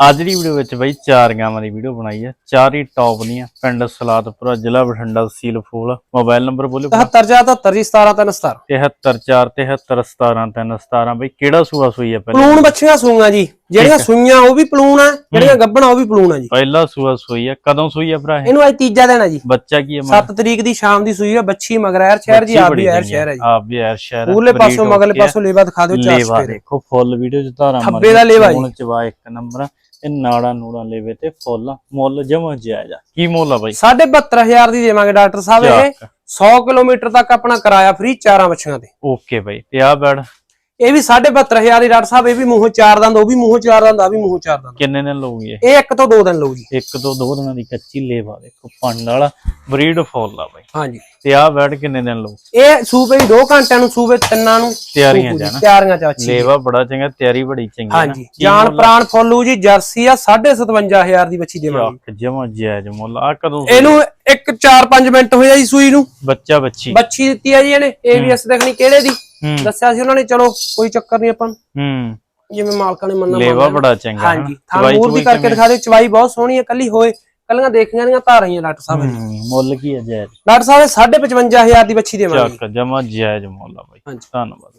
ਅੱਜ ਦੀ ਵੀਡੀਓ ਵਿੱਚ ਬਈ ਚਾਰ ਗਾਵਾਂ ਦੀ ਵੀਡੀਓ ਬਣਾਈ ਹੈ ਚਾਰ ਹੀ ਟੌਪ ਦੀਆਂ ਪਿੰਡ ਸਲਾਦਪੁਰਾ ਜ਼ਿਲ੍ਹਾ ਬਠਿੰਡਾ ਤਹਿਸੀਲ ਫੂਲ ਮੋਬਾਈਲ ਨੰਬਰ ਬੋਲਿਓ 74 ਜੀ 17 3 17 734 73 17 317 ਬਈ ਕਿਹੜਾ ਸੂਆ ਸੂਈ ਹੈ ਪਹਿਲਾਂ? ਪਲੂਣ ਬੱਚੀਆਂ ਸੂਆਂ ਜੀ। ਜਿਹੜੀਆਂ ਸੂਈਆਂ ਉਹ ਵੀ ਪਲੂਣ ਆ ਜਿਹੜੀਆਂ ਗੱਭਣਾ ਉਹ ਵੀ ਪਲੂਣ ਆ ਜੀ। ਪਹਿਲਾ ਸੂਆ ਸੂਈ ਹੈ ਕਦੋਂ ਸੂਈ ਹੈ ਭਰਾ ਇਹ? ਇਹਨੂੰ ਅੱਜ ਤੀਜਾ ਦਿਨ ਆ ਜੀ। ਬੱਚਾ ਕੀ ਹੈ ਮਗਰ? 7 ਤਰੀਕ ਦੀ ਸ਼ਾਮ ਦੀ ਸੂਈ ਆ ਬੱਚੀ ਮਗਰੈਰ ਸ਼ਹਿਰ ਜੀ ਆਪ ਵੀ ਐਰ ਚੰਗੀ ਸ਼ਹਿਰ ਹੈ ਜੀ। ਆਪ ਵੀ ਐਰ ਸ਼ਹਿਰ breed ਪਾਸੋਂ ਮਗਲੇ। ਪਾਸੋਂ ਲੇਵਾ ਦਿਖਾ ਦਿਓ ਚਾਰ ਲੇਵਾ ਸਪੇਰੇ ਦੇਖੋ ਫੁੱਲ ਵੀਡੀਓ ਚ ਧਾਰਾ ਥੱਬੇ ਦਾ ਲੇਵਾ ਜੀ। ਚਵਾ ਇੱਕ ਨੰਬਰ ਆ। ਇਹ ਨਾੜਾ ਨੂੜਾ ਲੇਵੇ ਤੇ ਫੁੱਲ ਮੁੱਲ ਜਮਾ ਜਾਇਜ਼ ਆ ਕੀ ਮੁੱਲ ਆ ਬਾਈ? 72000 ਦੀ ਦੇਵਾਂਗੇ ਡਾਕਟਰ ਸਾਹਿਬ ਇਹ। 100 ਕਿਲੋਮੀਟਰ ਤੱਕ ਆਪਣਾ ਕਿਰਾਇਆ ਫ੍ਰੀ ਚਾਰਾਂ ਬੱਚੀਆਂ ਤੇ। ਓਕੇ ਬਾਈ ਤੇ ਆ ਬੈਡ? ਇਹ ਵੀ 72000 ਦੀ ਡਾਕਟਰ ਸਾਹਿਬ ਇਹ ਵੀ ਮੂੰਹੋਂ ਚਾਰ ਦੰਦ ਉਹ ਵੀ ਮੂੰਹੋਂ ਚਾਰ ਦੰਦ ਆ ਵੀ ਮੂੰਹੋਂ ਚਾਰ ਦੰਦ। ਕਿੰਨੇ ਦਿਨ ਲਊਗੀ ਇਹ? ਇਹ ਇੱਕ ਤੋਂ ਦੋ ਦਿਨ ਲਊ ਜੀ ਇੱਕ ਤੋਂ ਦੋ ਦਿਨਾਂ ਦੀ ਕੱਚੀ ਲੇਵਾ ਦੇਖੋ ਪੰਡ ਵਾਲਾ ਬਰੀਡ ਫੁੱਲ ਆ ਬਾਈ। ਹਾਂਜੀ। ਤੇ ਆ ਬੈਡ ਕਿੰਨੇ ਦਿਨ ਲਊ? ਇਹ ਸੂਬੇ 2 ਘੰਟਿਆਂ ਨੂੰ ਸੂਬੇ ਤਿੰਨਾਂ ਨੂੰ ਤਿਆਰੀਆਂ ਜਾਣਾ ਤਿਆਰੀਆਂ ਚ ਅੱਛੀ ਲੇਵਾ ਬੜਾ ਚੰਗਾ ਤਿਆਰੀ ਬੜੀ ਚੰਗੀ ਹਾਂਜੀ। ਜਾਨ ਪ੍ਰਾਣ ਫੁੱਲੂ ਜੀ ਜਰਸੀ ਆ 57500 ਦੀ ਬੱਚੀ ਦੇਵਾਂਗੇ। ਜਮਾ ਜਾਇਜ਼ ਮੁੱਲ ਆ। ਕਦੋਂ ਇਹਨੂੰ ਇੱਕ 4-5 ਮਿੰਟ ਹੋਇਆ ਜੀ ਸੂਈ ਨੂੰ। ਬੱਚਾ ਬੱਚੀ। ਬੱਚੀ ਦਿੱਤੀ ਆ ਜੀ ਇਹਨੇ ਏਵੀਐਸ ਦੇਖਣੀ ਕਿਹੜੇ ਦੀ? ਦੱਸਿਆ ਸੀ ਉਹਨਾਂ ਨੇ ਚਲੋ ਕੋਈ ਚੱਕਰ ਨਹੀਂ ਆਪਾਂ। ਹੂੰ ਜਿਵੇਂ ਮਾਲਕਾਂ ਨੇ ਮੰਨਣਾ ਲੇਵਾ। ਬੜਾ ਚੰਗਾ ਹਾਂਜੀ ਥਾਂ ਮੂਰ ਦੀ ਕਰਕੇ ਦਿਖਾ ਦੇ ਚਵਾਈ ਬਹੁਤ ਸੋਹਣੀ ਹੈ ਕੱਲੀ ਹੋਏ ਕੱਲੀਆਂ ਦੇਖੀਆਂ ਦੀਆਂ ਧਾਰਾਂ ਹੀ ਆ ਡਾਕਟਰ ਸਾਹਿਬ ਨੇ। ਮੁੱਲ ਕੀ ਹੈ ਜਾਇਜ਼ ਡਾਕਟਰ ਸਾਹਿਬ 55000 ਦੀ ਬੱਚੀ ਦੇਵਾਂਗੇ ਚੱਕ ਜਮਾ ਜਾਇਜ਼ ਮੁੱਲ ਆ ਬਾਈ। ਧੰਨਵਾਦ